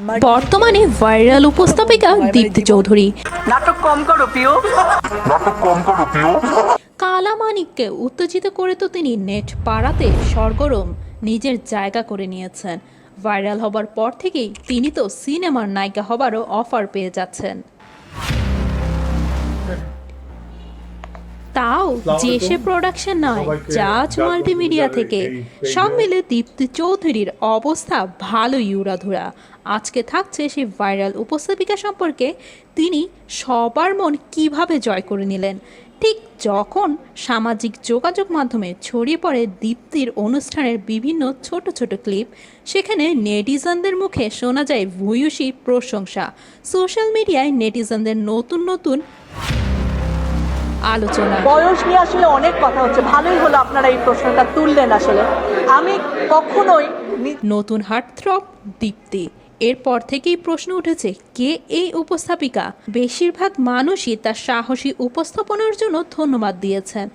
বর্তমানে ভাইরাল উপস্থাপিকা দীপ্তি চৌধুরী। নাটক কম করো প্রিয় নাটক কম করো প্রিয় কালামানিককে উত্তেজিত করে তো তিনি নেট পাড়াতে সরগরম নিজের জায়গা করে নিয়েছেন। ভাইরাল হবার পর থেকেই তিনি তো সিনেমার নায়িকা হবারও অফার পেয়ে যাচ্ছেন। তাও যে সে প্রোডাকশন নয় জাজ মাল্টিমিডিয়া থেকে। সব মিলে দীপ্তি চৌধুরীর অবস্থা ভালোই উড়াধুরা আজকে থাকছে সেই ভাইরাল উপস্থাপিকা সম্পর্কে তিনি সবার মন কীভাবে জয় করে নিলেন। ঠিক যখন সামাজিক যোগাযোগ মাধ্যমে ছড়িয়ে পড়ে দীপ্তির অনুষ্ঠানের বিভিন্ন ছোট ছোট ক্লিপ সেখানে নেটিজনদের মুখে শোনা যায় ভূয়সী প্রশংসা। সোশ্যাল মিডিয়ায় নেটিজনদের নতুন নতুন আলোচনা। বয়স নিয়ে আসলে অনেক কথা হচ্ছে। ভালোই হলো আপনারা এই প্রশ্নটা তুললেন আসলে। আমি কখনোই নতুন হার্টথ্রব দীপ্তি। এরপর থেকেই প্রশ্ন উঠেছে কে এই উপস্থাপিকা? বেশিরভাগ মানুষই তার সাহসী উপস্থাপনার জন্য ধন্যবাদ দিয়েছেন।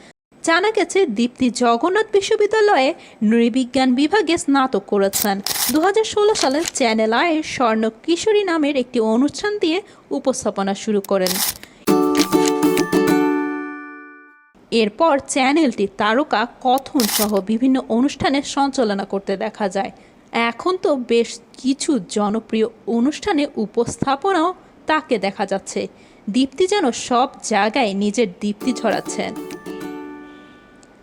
জানা গেছে দীপ্তি জগন্নাথ বিশ্ববিদ্যালয়ে নৃবিজ্ঞান বিভাগে স্নাতক করেছেন। দু হাজার ষোলো সালে চ্যানেল আয়ের স্বর্ণ কিশোরী নামের একটি অনুষ্ঠান দিয়ে উপস্থাপনা শুরু করেন। এরপর চ্যানেলটি তারকা, কথন সহ বিভিন্ন অনুষ্ঠানের সঞ্চালনা করতে দেখা যায়। এখন তো বেশ কিছু জনপ্রিয় অনুষ্ঠানে উপস্থাপনাও তাকে দেখা যাচ্ছে। দীপ্তি যেন সব জায়গায় নিজের দীপ্তি ছড়াচ্ছেন।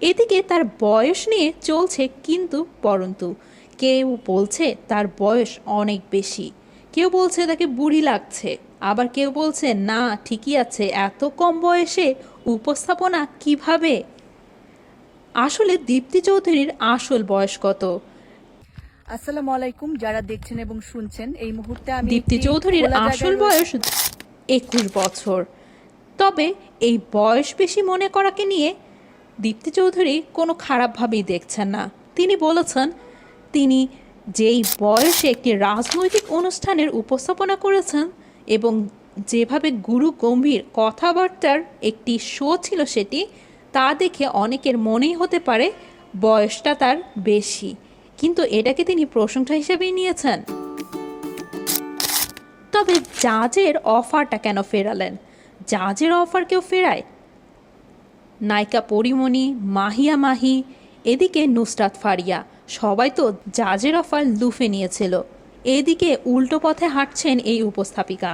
এদিকে তার বয়স নিয়ে চলছে কিন্তু পরন্তু। কেউ বলছে তার বয়স অনেক বেশি। কেউ বলছে তাকে বুড়ি লাগছে আবার কেউ বলছে না ঠিকই আছে এত কম বয়সে উপস্থাপনা কীভাবে? আসলে দীপ্তি চৌধুরীর আসল বয়স কত? আসসালামু আলাইকুম যারা দেখছেন এবং শুনছেন এই মুহূর্তে আমি দীপ্তি চৌধুরীর আসল বয়স একুশ বছর। তবে এই বয়স বেশি মনে করাকে নিয়ে দীপ্তি চৌধুরী কোনো খারাপভাবেই দেখছেন না। তিনি বলেছেন তিনি যেই বয়সে একটি রাজনৈতিক অনুষ্ঠানের উপস্থাপনা করেছেন এবং যেভাবে গুরু গম্ভীর কথাবার্তার একটি শো ছিল সেটি, তা দেখে অনেকের মনেই হতে পারে বয়সটা তার বেশি। কিন্তু এটাকে তিনি প্রশংসা হিসেবেই নিয়েছেন। তবে জাজের অফারটা কেন ফেরালেন? জাজের অফার কেউ ফেরায়? নায়িকা পরিমণি, মাহিয়া মাহি এদিকে নুসরাত ফারিয়া, সবাই তো জাজের অফার লুফে নিয়েছিল। এদিকে উল্টো পথে হাঁটছেন এই উপস্থাপিকা।